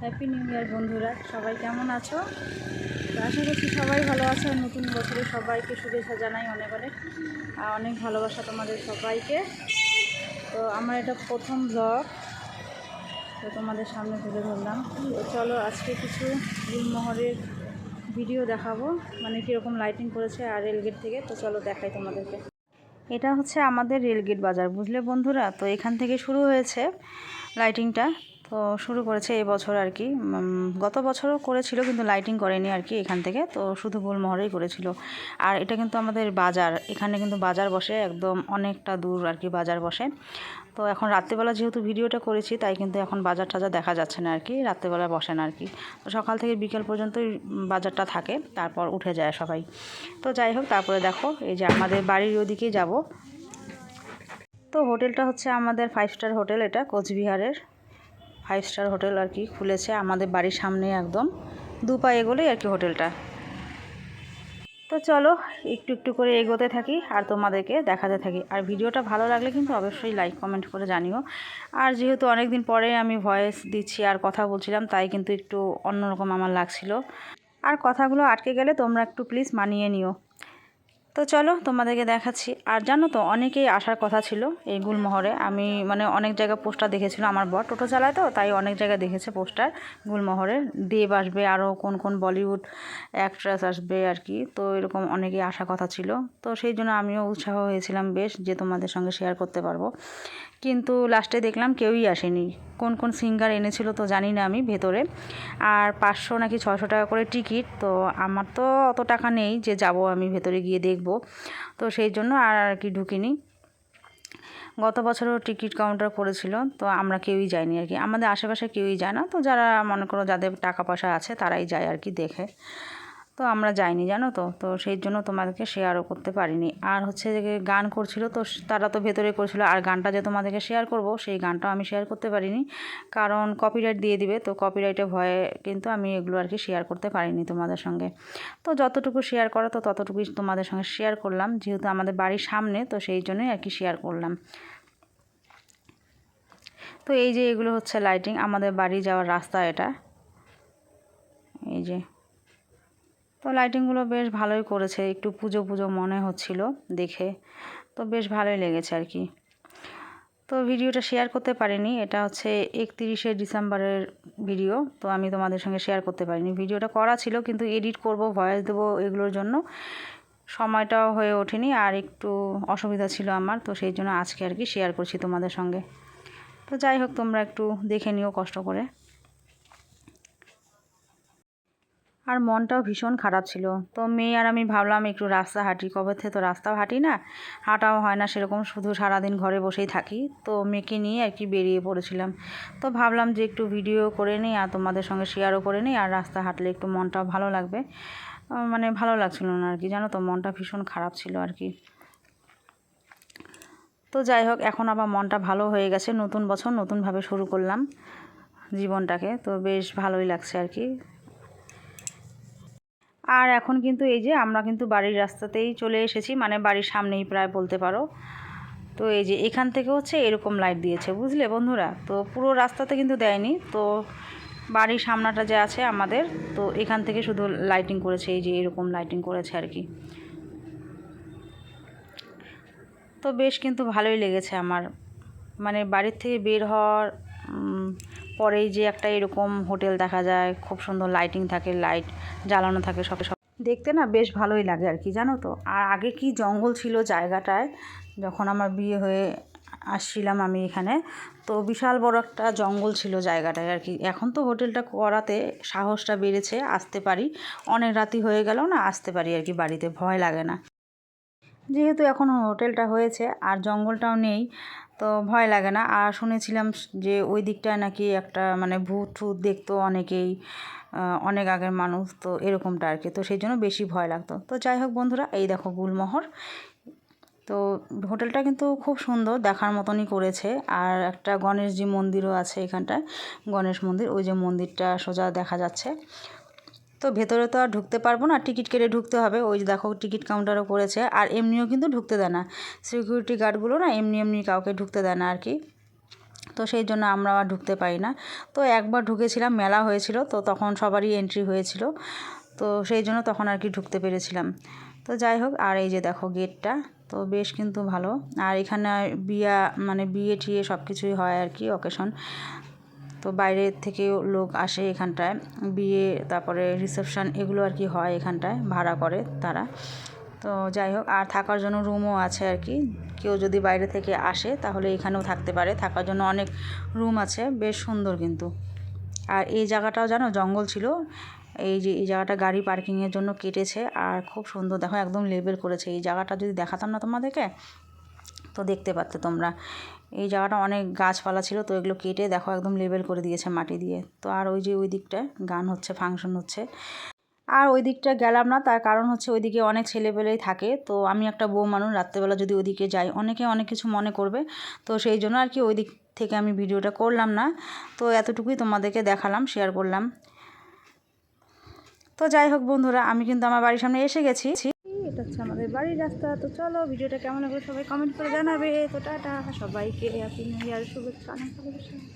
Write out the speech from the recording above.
Happy new year বন্ধুরা। সবাই কেমন আছো? তো আশা করছি সবাই ভালো আছে নতুন বছরে সবাইকে শুভেচ্ছা জানাই অনেক অনেক, আর অনেক ভালোবাসা তোমাদের সবাইকে। তো আমার এটা প্রথম ব্লগ তো তোমাদের সামনে তুলে ধরলাম। তো চলো আজকে কিছু গুলমোহরের ভিডিও দেখাবো মানে কীরকম লাইটিং করেছে আর রেলগেট থেকে। তো চলো দেখাই তোমাদেরকে। এটা হচ্ছে আমাদের রেলগেট বাজার, বুঝলে বন্ধুরা? তো এখান থেকে শুরু হয়েছে লাইটিংটা তো শুরু করেছে এবছর আর কি। গত বছরও করেছিল কিন্তু লাইটিং করেনি আর কি এখান থেকে। তো শুধু গুলমোহরেই করেছিল। আর এটা কিন্তু আমাদের বাজার। এখানে কিন্তু বাজার বসে একদম অনেকটা দূর আর কি বাজার বসে। তো এখন রাত্রেবেলা যেহেতু ভিডিওটা করেছি, তাই কিন্তু এখন বাজার টাজার দেখা যাচ্ছে না আর কি। রাত্রেবেলা বসে না আর কি। তো সকাল থেকে বিকেল পর্যন্তই বাজারটা থাকে, তারপর উঠে যায় সবাই। তো যাই হোক, তারপরে দেখো, এই যে আমাদের বাড়ির ওদিকেই যাব। তো হোটেলটা হচ্ছে আমাদের ফাইভ স্টার হোটেল এটা, কোচবিহারের। ফাইভ স্টার হোটেল আর কি খুলেছে আমাদের বাড়ির সামনে একদম। দু পা এগোলেই আর কি হোটেলটা। তো চলো, একটু একটু করে এগোতে থাকি আর তোমাদেরকে দেখাতে থাকি। আর ভিডিওটা ভালো লাগলে কিন্তু অবশ্যই লাইক, কমেন্ট করে জানিও। আর যেহেতু অনেক দিন পরে আমি ভয়েস দিচ্ছি আর কথা বলছিলাম, তাই কিন্তু একটু অন্যরকম আমার লাগছিল। আর কথাগুলো আটকে গেলে তোমরা একটু প্লিজ মানিয়ে নিও। তো চলো তোমাদেরকে দেখাচ্ছি। আর জানো তো, অনেকেই আসার কথা ছিল এই গুলমোহরে। আমি মানে অনেক জায়গায় পোস্টার দেখেছিল আমার বর। টোটো চালায় তো, তাই অনেক জায়গায় দেখেছে পোস্টার গুলমোহরের দেব আসবে আরও কোন কোন বলিউড অ্যাক্ট্রেস আসবে আর কি। তো এরকম অনেকেই আসার কথা ছিল। তো সেই জন্য আমিও উৎসাহ হয়েছিলাম বেশ যে তোমাদের সঙ্গে শেয়ার করতে পারব। কিন্তু লাস্টে দেখলাম কেউই আসেনি। কোন কোন সিঙ্গার এনেছিল তো জানি না আমি ভেতরে। আর পাঁচশো নাকি ছশো টাকা করে টিকিট, তো আমার তো অত টাকা নেই যে যাব আমি ভেতরে গিয়ে দেখব। তো সেই জন্য আর আর কি ঢুকিনি। গত বছরও টিকিট কাউন্টার করেছিল, তো আমরা কেউই যাইনি আর কি। আমাদের আশেপাশে কেউই যায় না, তো যারা মনে করো যাদের টাকা পয়সা আছে তারাই যায় আর কি দেখে। তো আমরা যাইনি, জানো তো? তো সেই জন্য তোমাদেরকে শেয়ারও করতে পারিনি। আর হচ্ছে যে গান করছিল, তো তারা তো ভেতরে করছিল, আর গানটা যে তোমাদেরকে শেয়ার করব, সেই গানটাও আমি শেয়ার করতে পারিনি। কারণ কপিরাইট দিয়ে দিবে, তো কপিরাইটের ভয়ে কিন্তু আমি এগুলো আর কি শেয়ার করতে পারিনি তোমাদের সঙ্গে। তো যতটুকু শেয়ার করা, তো ততটুকুই তোমাদের সঙ্গে শেয়ার করলাম। যেহেতু আমাদের বাড়ির সামনে, তো সেই জন্যই আর কি শেয়ার করলাম। তো এই যে এগুলো হচ্ছে লাইটিং আমাদের বাড়ি যাওয়ার রাস্তা এটা। এই যে তো লাইটিংগুলো বেশ ভালোই করেছে, একটু পুজো পুজো মনে হচ্ছিল দেখে, তো বেশ ভালোই লেগেছে আর কি। তো ভিডিওটা শেয়ার করতে পারিনি, এটা হচ্ছে একত্রিশে ডিসেম্বরের ভিডিও তো আমি তোমাদের সঙ্গে শেয়ার করতে পারিনি। ভিডিওটা করা ছিল, কিন্তু এডিট করব ভয়েস দেবো এগুলোর জন্য। সময়টাও হয়ে ওঠেনি, আর একটু অসুবিধা ছিল আমার, তো সেই জন্য আজকে আর কি শেয়ার করছি তোমাদের সঙ্গে। তো যাই হোক, তোমরা একটু দেখে নিও কষ্ট করে। আর মনটাও ভীষণ খারাপ ছিল। তো মেয়ে আর আমি ভাবলাম, একটু রাস্তা হাঁটি। কবে থেকে তো রাস্তাও হাঁটি না, হাঁটাও হয় না। সেরকম শুধু সারাদিন ঘরে বসেই থাকি। তো মেয়েকে নিয়ে আর কি বেরিয়ে পড়েছিলাম। তো ভাবলাম যে একটু ভিডিও করে নিই আর তোমাদের সঙ্গে শেয়ারও করে নিই। আর রাস্তা হাঁটলে একটু মনটাও ভালো লাগবে। মানে ভালো লাগছিল না আর কি, জানো তো, মনটা ভীষণ খারাপ ছিল আর কি। তো যাই হোক, এখন আবার মনটা ভালো হয়ে গেছে। নতুন বছর নতুনভাবে শুরু করলাম জীবনটাকে। তো বেশ ভালোই লাগছে আর কি। আর এখন কিন্তু এই যে আমরা কিন্তু বাড়ির রাস্তাতেই চলে এসেছি মানে বাড়ির সামনেই প্রায় বলতে পারো। তো এই যে এখান থেকে হচ্ছে এরকম লাইট দিয়েছে, বুঝলে বন্ধুরা? তো পুরো রাস্তাতে কিন্তু দেয়নি। তো বাড়ির সামনাটা যে আছে আমাদের, তো এখান থেকে শুধু লাইটিং করেছে, এই যে এরকম লাইটিং করেছে আর কি। তো বেশ কিন্তু ভালোই লেগেছে আমার। মানে বাড়ির থেকে বের হওয়ার পরেই যে একটা এরকম হোটেল দেখা যায়, খুব সুন্দর লাইটিং থাকে লাইট জ্বালানো থাকে, সব সব দেখতে না বেশ ভালোই লাগে আর কি, জানো তো? আর আগে কি জঙ্গল ছিল জায়গাটায়, যখন আমার বিয়ে হয়ে আসছিলাম আমি এখানে, তো বিশাল বড় একটা জঙ্গল ছিল জায়গাটায় আর কি। এখন তো হোটেলটা করাতে সাহসটা বেড়েছে, আসতে পারি। অনেক রাতি হয়ে গেল না, আসতে পারি আর কি বাড়িতে, ভয় লাগে না। যেহেতু এখন হোটেলটা হয়েছে, আর জঙ্গলটাও নেই তো ভয় লাগে না। আর শুনেছিলাম যে ওই দিকটায় নাকি একটা মানে ভূত টুত দেখতো অনেকেই অনেক আগের মানুষ, তো এরকমটা আর কি। তো সেই জন্য বেশি ভয় লাগতো। তো যাই হোক বন্ধুরা, এই দেখো গুলমোহর। তো হোটেলটা কিন্তু খুব সুন্দর, দেখার মতনই করেছে। আর একটা গণেশজি মন্দিরও আছে এখানটায়, গণেশ মন্দির। ওই যে মন্দিরটা সোজা দেখা যাচ্ছে। তো ভেতরে তো আর ঢুকতে পারব না, টিকিট কেটে ঢুকতে হবে। ওই দেখো টিকিট কাউন্টারও করেছে, আর এমনিও কিন্তু ঢুকতে দেয় না। সিকিউরিটি গার্ডগুলো না এমনি এমনি কাউকে ঢুকতে দেয় না আর কি। তো সেই জন্য আমরা আর ঢুকতে পারি না। তো একবার ঢুকেছিলাম, মেলা হয়েছিল, তো তখন সবারই এন্ট্রি হয়েছিল। তো সেই জন্য তখন আর কি ঢুকতে পেরেছিলাম। তো যাই হোক, আর এই যে দেখো গেটটা তো বেশ কিন্তু ভালো। আর এখানে বিয়া মানে বিয়ে টিয়ে সব কিছুই হয় আর কি অকেশন তো বাইরের থেকেও লোক আসে এখানটায়। বিয়ে, তারপরে রিসেপশান এগুলো আর কি হয় এখানটায়, ভাড়া করে তারা। তো যাই হোক, আর থাকার জন্য রুমও আছে আর কি। কেউ যদি বাইরে থেকে আসে তাহলে এখানেও থাকতে পারে। থাকার জন্য অনেক রুম আছে, বেশ সুন্দর কিন্তু। আর এই জায়গাটাও জানো, জঙ্গল ছিল। এই যে, এই জায়গাটা গাড়ি পার্কিংয়ের জন্য কেটেছে। আর খুব সুন্দর, দেখো একদম লেবেল করেছে। এই জায়গাটা যদি দেখাতাম না তোমাদেরকে তো দেখতে পারতে তোমরা। এই জায়গাটা অনেক গাছপালা ছিল, তো এগুলো কেটে দেখো একদম লেবেল করে দিয়েছে মাটি দিয়ে। তো আর ওই যে ওই দিকটায় গান হচ্ছে ফাংশন হচ্ছে। আর ওই দিকটা গেলাম না, তার কারণ হচ্ছে ওইদিকে অনেক ছেলেপেলেই থাকে। তো আমি একটা বউ মানুষ, রাত্রেবেলা যদি ওইদিকে যাই, অনেকে অনেক কিছু মনে করবে। তো সেই জন্য আর কি ওই দিক থেকে আমি ভিডিওটা করলাম না। তো এতটুকুই তোমাদেরকে দেখালাম শেয়ার করলাম। তো যাই হোক বন্ধুরা, আমি কিন্তু আমার বাড়ির সামনে এসে গেছি। হচ্ছে আমাদের বাড়ির রাস্তা। তো চলো, ভিডিওটা কেমন হবে সবাই কমেন্ট করে জানাবে। তো টাটা, সবাইকে হ্যাপি নিউ ইয়ার শুভেচ্ছা, অনেক ভালোবাসা।